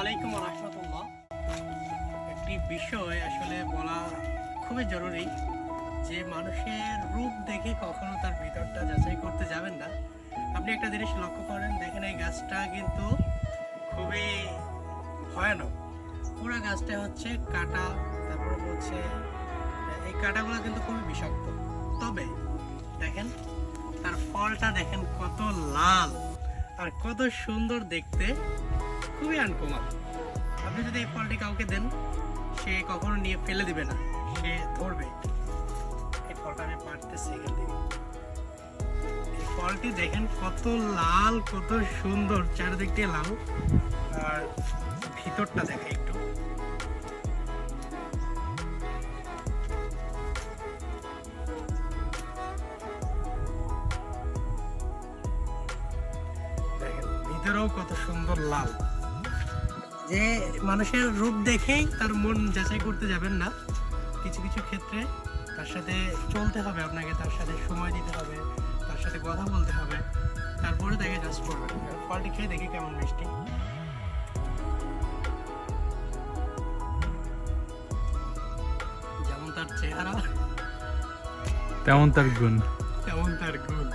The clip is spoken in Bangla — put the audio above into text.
আলাইকুম রহমতুল্লাহ। একটি বিষয় আসলে বলা খুবই জরুরি যে মানুষের রূপ দেখে কখনো তার ভিতরটা যাচাই করতে যাবেন না। আপনি একটা জিনিস লক্ষ্য করেন, দেখেন এই গাছটা কিন্তু খুবই ভয়ানক। পুরো গাছটা হচ্ছে কাটা, তারপর হচ্ছে, এই কাটাগুলো কিন্তু খুবই বিষাক্ত। তবে দেখেন, তার ফলটা দেখেন কত লাল আর কত সুন্দর দেখতে। খুবই আনকমন আপনি যদি এই ফলটি কাউকে দেন, সে কখনো নিয়ে ফেলে দিবে না, সে ধরবে। এই ফলটা আমি পারতেছি এখান থেকে ফলটি দেখেন কত লাল, কত সুন্দর চারিদিক দিয়ে লাল। আর ভিতরটা দেখে একটু। ভিতরেও কত সুন্দর লাল। যে মানুষের রূপ দেখেই তার মন যাচাই করতে যাবেন না। কিছু কিছু ক্ষেত্রে তার সাথে চলতে হবে আপনাকে তার সাথে সময় দিতে হবে তার সাথে কথা বলতে হবে। তারপরে তাকে জাজ করবেন। ফলটি খেয়ে দেখি কেমন মিষ্টি। যেমন তার চেহারা তেমন তার গুণ। তেমন তার গুণ।